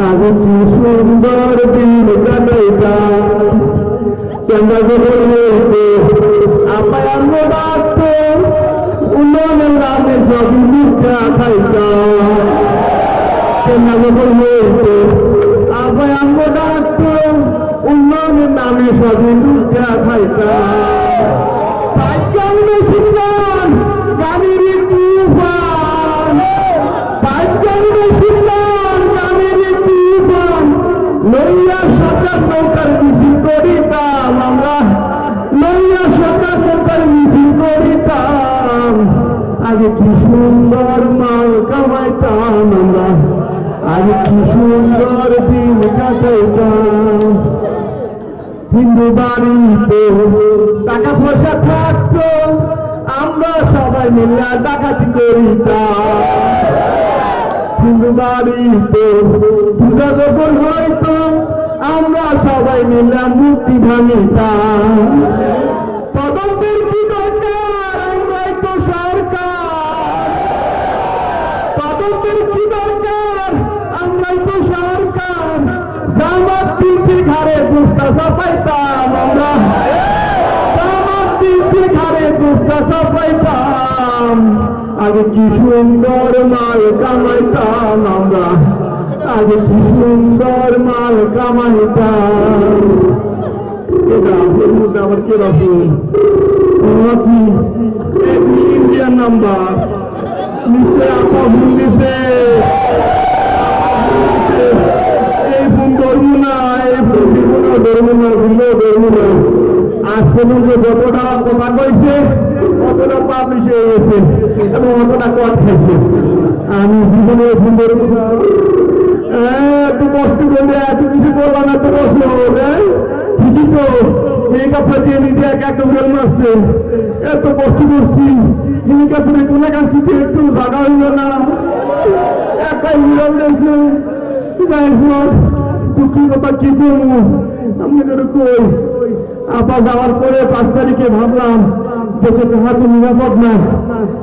আমি কি সুন্দর দিন কাটাইতাম কেন্দ্র বলতে আঙ্গ ডাকত উন্নয়নের নামে সবই মিথ্যা খাইতাম কেন্দ্র বলতে আঙ্গ ডাকত উন্নয়নের নামে সবই মিথ্যা খাইতাম তাই কেমনে সরকার মিছিল করিতাম আমরা। লইয়া সরকার সরকার মিছিল করিতাম। আগে কি সুন্দর মাল কামাইতাম আমরা। আগে কি সুন্দর দিন কাটাইতাম। হিন্দু বাড়িতে টাকা পয়সা থাকতো, আমরা সবাই মিলে ডাকাতি করিতাম। হিন্দু বাড়িতে পূজা যখন হইতো আমরা সবাই মিলে মূর্তি ভাঙিতাম তদন্তের কি দরকার? আমরাই তো সরকার। তদন্তের কি দরকার? আমরাই তো সরকার। জামাত তিনটির ঘাড়ে দুষ্টা সাফাইতাম আমরা। জামাত তিনটির ঘাড়ে দুষ্টা সাফাইতাম। আগে কি সুন্দর মাল কামাইতাম আমরা। আগে কি সুন্দর মাল কামাইতাম এটা কীরকম কি ইন্ডিয়ান নাম্বার নিশ্চয় আপা ভুল দিছে এই ফোন ধরবো না এই ফোন দিব না, ধরবো না দিলেও ধরবো না। আজ পর্যন্ত যতটা কথা কইছে অতটা পাবলিশ হয়ে আমি জীবনে ফোন মেকআপ দিয়ে নিজে একা একটা উড়াল মারছে এত কষ্ট করছি মেকআপের কোনে কাছে একটু জাগা হইল না একাই উড়াল দিয়েছে দুঃখের কথা কি করব আপনাদের কই আপা যাওয়ার পরে পাঁচ তারিখে ভাবলাম দেশে টাকা তো নিরাপদ না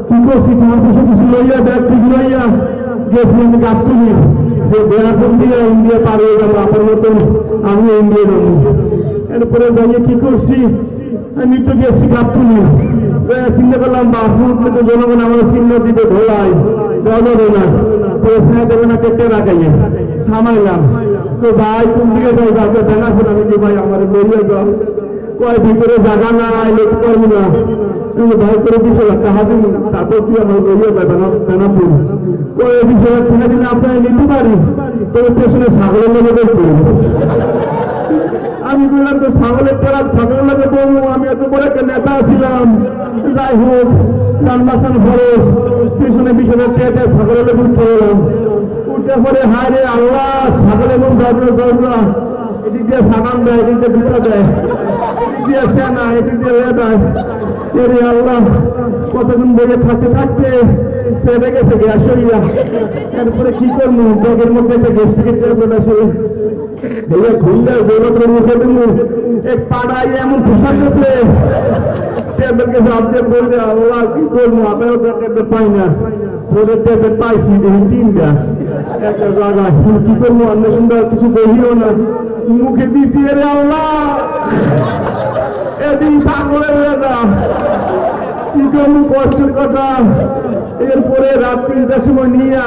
কি করছি তোমার কিছু কিছু লইয়া ব্যাগ ঠিক লইয়া গেছি আমি কাজ করি যে বেড়াপন দিয়ে ইন্ডিয়া পার হয়ে গেল আপনার মতন আমি ইন্ডিয়া যাব এরপরে দাঁড়িয়ে কি করছি? আমি তো গেছি গাবতুলি চিন্তা করলাম, বাস উঠলে জনগণ আমার চিহ্ন দিতে ধোলাই। যাবে না। এখানে দেবে না, কেটে রাখাইয়ে থামাইলাম। তো ভাই, কোন দিকে যাই যাবে দেখা আমি কি ভাই, আমার বেরিয়ে যাও। কয়, ভিতরে জায়গা না, আইলে কি না। তুমি ভাই করে দিছো টাকা দিন তারপর তুই আমার বেরিয়ে যাবে না বেনাপুর। কয় বিষয়ে টাকা দিলে আপনার নিতে পারি? তবে পেছনে ছাগলের লেগে দেখব আমি বললাম তো ছাগলের তেরা ছাগল লাগে বলব আমি এত বড় একটা নেতা ছিলাম। যাই হোক রান্নাসান খরচ পিছনে পিছনে টেটে ছাগলের লেগে উঠতে উঠে পরে হায় রে আল্লাহ ছাগল এবং দরজা দরজা এদিক দিয়ে সাবান দেয়, এদিক দিয়ে দুটা দেয়। এদিক দিয়ে সেনা, এদিক দিয়ে দেয়। এরে আল্লাহ, কতদিন বইয়ে থাকতে থাকতে পেটে গেছে গ্যাস হইয়া। এরপরে কি করব? ব্যাগের মধ্যে একটা গ্যাস টিকিট ট্যাবলেট মুখে দিলু এমন গেছে টেবিলকে বললে আল্লাহ, কি পাই না। টেবিল পাইছি তিনটা। একটা জায়গা কি অন্য কিছু বলিও না। মুখে দিছি রে আল্লাহ, এদিন পাগলের রাজা। কি কষ্টের কথা। এরপরে রাত দশমী নিয়ে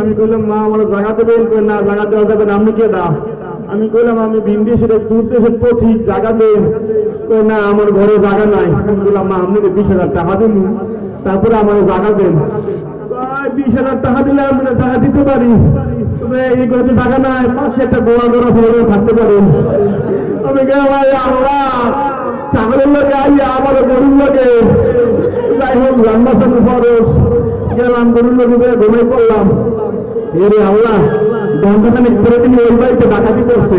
আমি কইলাম, মা আমার জায়গা না জায়গা দেওয়া আমি কইলাম, আমি ভিন্ডি সেটা দূর দেশের পথিক, জায়গা দেন। কই, না, আমার ঘরে জায়গা নাই। আমি বললাম, মা আপনি বিশ হাজার টাকা দিন তারপরে আমার জায়গা দেন। টাকা দিলে আমরা টাকা দিতে পারি। এই টাকা নাই, পাশে একটা গোয়া গোড়া ফেলে থাকতে পারেন আমি গে ভাই ছাগলের লোকে আমার যাই হোক খরচ। গেলাম ঘুমাই পড়লাম। এরে আল্লাহ, ঘন্টাখানিক করে তিনি ওই বাড়িতে ডাকাতি করছে।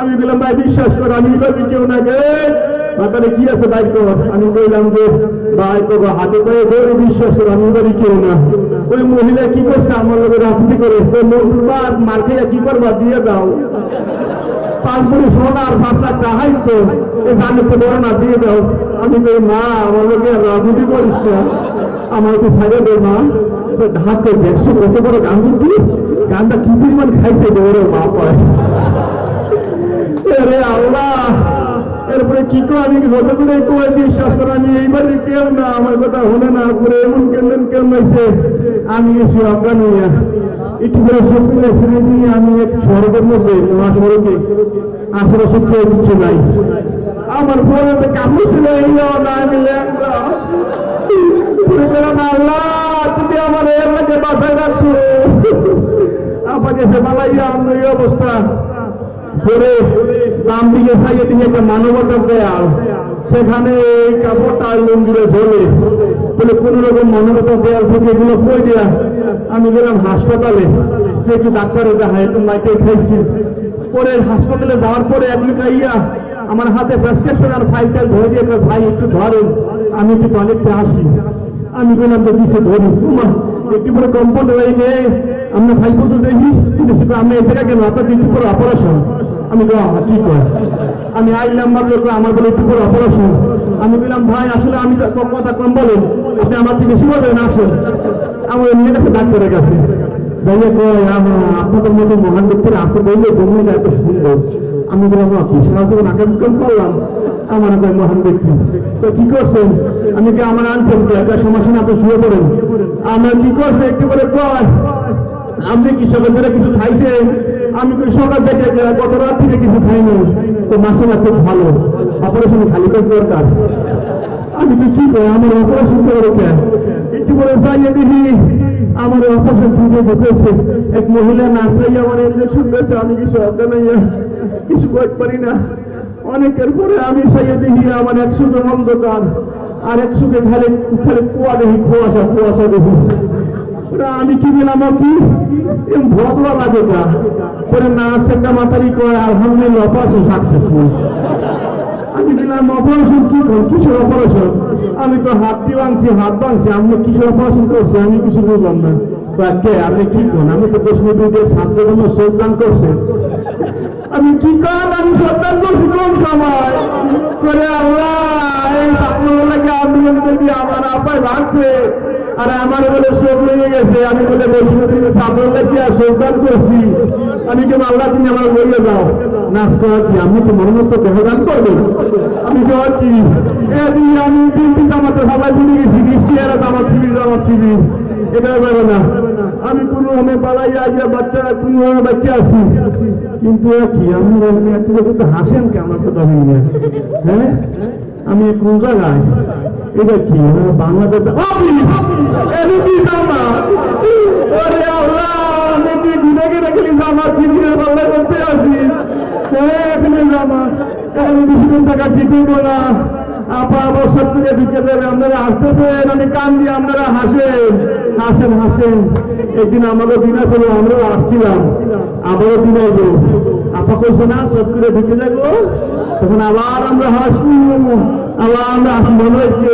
আমি বললাম ভাই, বিশ্বাস কর, আমি বলছি কেউ না গে। মাথায় কি আছে ভাই কর আমি বললাম যে, ভাই তো হাতে করে ধরে বিশ্বাস কর, আমি বলি কেউ না। ওই মহিলা কি করছে আমার লোক রাজনীতি করে? মহিলা কি করবা, দিয়ে দাও। পাঁচ বড়ি সোনা আর পাঁচ তো এই তো বড় না, দিয়ে দাও। আমি মা, আমার লোকে রাজনীতি করিস আমার তো সাইডে দে, মা। তো ঢাকে দেখছ কত বড় গান গানটা কি পরিমাণ খাইছে দৌড়ে মা পায় এরপরে কি আমি কত করে বিশ্বাস করে, আমি এইবারে কেউ না, আমার কথা হলে না করে এমন কেমন কেমন হয়েছে আমি এসে অজ্ঞান হইয়া। একটু করে শক্তি ছেড়ে দিয়ে আমি এক স্বর্গের মধ্যে মহাসড়কে আসলে সত্যি কিছু নাই আমার পরে কামড় ছিল, এই না, আমি। পুরো আমার এর লাগে বাসায় রাখছো। আমাকে সে আমার এই অবস্থা করে দাম দিকে সাইয়ে দিয়ে একটা মানবতার দেয়াল। সেখানে এই কাপড়টা লঙ্গিরে ঝোলে। বলে কোন রকম মানবতার দেয়াল থেকে এগুলো কই দেয়া? আমি গেলাম হাসপাতালে। দেখি ডাক্তারে দেখায় একটু মাইকে খাইছি। পরে হাসপাতালে যাওয়ার পরে একদিন খাইয়া আমার হাতে প্রেসক্রিপশন আর ফাইল টাইল ধরে দিয়ে ভাই, একটু ধরেন, আমি একটু টয়লেটে আসি। আমি বললাম তো দিছে ধরি তোমার একটু পরে কম্পাউন্ড গিয়ে আমরা ফাইল পত্র দেখি। কিন্তু সেটা আমি এখানে কেন? আপনার একটু পরে অপারেশন আমি বললাম "হ্যাঁ, কি কয়? আমি আইলাম ভাবলো আমার বলে একটু পরে অপারেশন আমি বললাম ভাই আসলে আমি কথা কম বলেন আপনি আমার থেকে বেশি বলবেন আসেন। আমার নিয়ে গেছে ডাক্তারের কাছে যাইয়ে কয় আমার আপনাদের মতো মহান ব্যক্তির আছে বললে বন্ধুরা এত সুন্দর। আমি বললাম "বাহ, কি সাহায্য নাকে মুখেম করলাম? আমার একটা মহান ব্যক্তি। তো কি করছেন? আমি কি আমার আনছেন একটা সমস্যা না তো শুয়ে পড়েন। আমার কি করছে? একটু করে কয় আপনি ধরে কিছু খাইছেন আমি কৃষকের থেকে, গত রাত থেকে কিছু খাইনি। তো মাসে না খুব ভালো। অপারেশন খালি করে দরকার? আমি কি কি করি? আমার অপারেশন করে কেন একটু করে চাইয়ে দেখি, আমার অপারেশন থেকে ঢুকেছে এক মহিলা নার্সাই আমার ইঞ্জেকশন দিয়েছে, আমি কিছু অজ্ঞান হইয়া কিছু করতে পারি না। অনেকের পরে আমি চাইয়ে দেখি, আমার একশো জন অন্ধকার, আর একশো খালি খালি কুয়া দেখি, কুয়াশা কুয়াশা দেখি। আমি কি দিলাম কি? লাগে তা। পরে নার্স একটা মাতারি করে আলহামদুলিল্লাহ অপারেশন সাকসেসফুল আমি দিলাম অপারেশন কি কর? কিসের অপারেশন আমি তো হাত দিয়ে ভাঙছি হাত ভাঙছি আপনি কিসের অপারেশন করছে? আমি কিছু বললাম না। কে? আপনি কি করেন আমি তো দশমীদের ছাত্র জন্য শ্রদ্ধান করছে। আমি, কি কর? আমি শ্রদ্ধান করছি কোন সময়? করে আল্লাহ, এই লাগে আপনি যদি আমার আপায় ভাঙছে আর আমার বলে শোক লেগে গেছে, আমি বলে আপনার লাগে আর করছি। আমি কেন আল্লাহ তুমি আমার বইয়ে যাও নাচ করা কি, আমি তো মনে মতো দেহদান করবেন আমি এদি আমি জামাতে সবাই ভুলে গেছি, বৃষ্টি শিবির এটা বেরো না। আমি কোনো আমি পালাই আইয়া বাচ্চা, কোনো বাচ্চা আছি। কিন্তু কি, আমি কিন্তু হাসেন কেন? তো দাবি হ্যাঁ? আমি কোন জায়গায়? এটা কি? বাংলাদেশ আমি এর কি জামা ওরে আল্লাহ, আমি কি ঘুরে গেলে গেলি জামা শিবিরের পাল্লা করতে আসি এখানে জামা এখন বেশি দিন টাকা ঠিক হইব না। আপা আবার সব থেকে ঢুকে দেবে আপনারা আসতেছেন, আমি কান দিয়ে আপনারা হাসেন। হাসেন হাসেন। একদিন আমারও দিন আসলে আমরাও আসছিলাম। আবারও দিন আইব আপা কইছে, না, সব করে ঢুকে যাব তখন আবার আমরা হাসবো। আবার আমরা হচ্ছে